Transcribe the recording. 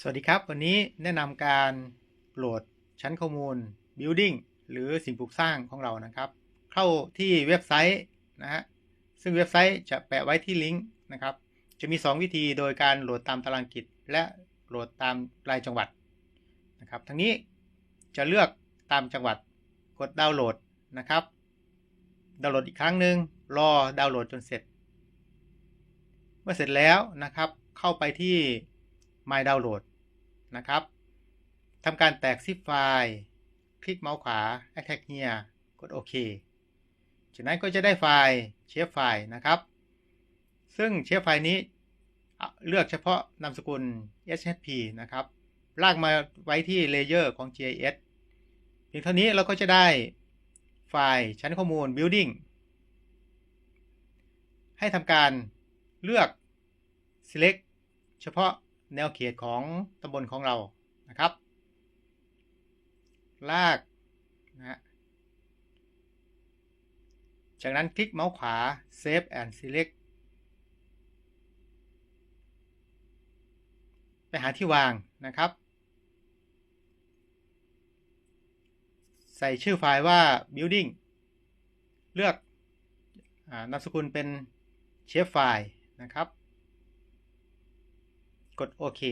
สวัสดีครับ วันนี้แนะนำการโหลดชั้นข้อมูล Building หรือสิ่งปลูกสร้างของเรานะครับ เข้าที่เว็บไซต์นะฮะซึ่งเว็บไซต์จะแปะไว้ที่ลิงก์นะครับ จะมี 2 วิธีโดยการโหลดตามตารางกิจ และโหลดตามรายจังหวัดนะครับทั้งนี้จะเลือกตามจังหวัดกดดาวน์โหลดนะครับ ดาวน์โหลดอีกครั้งหนึ่งรอดาวน์โหลดจนเสร็จ เมื่อเสร็จแล้วนะครับ เข้าไปที่ My Download นะครับทำการแตกซิปไฟล์ คลิกเมาส์ขวา Attack Here กดโอเคจากนั้นก็จะได้ไฟล์เชฟไฟล์นะครับ ซึ่งเชฟไฟล์นี้เลือกเฉพาะนามสกุล SHP นะครับ ลากมาไว้ที่เลเยอร์ของ GIS เพียงเท่านี้เราก็จะได้ไฟล์ชั้นข้อมูล Building ให้ทำการเลือก select เฉพาะ แนวเขตของตำบลของเรานะครับ ลากนะจากนั้นคลิกเมาส์ขวา Save and Select ไปหาที่วางนะครับ ใส่ชื่อไฟล์ว่า building เลือกอนามสกุลเป็นเชฟไฟล์นะครับ กดโอเค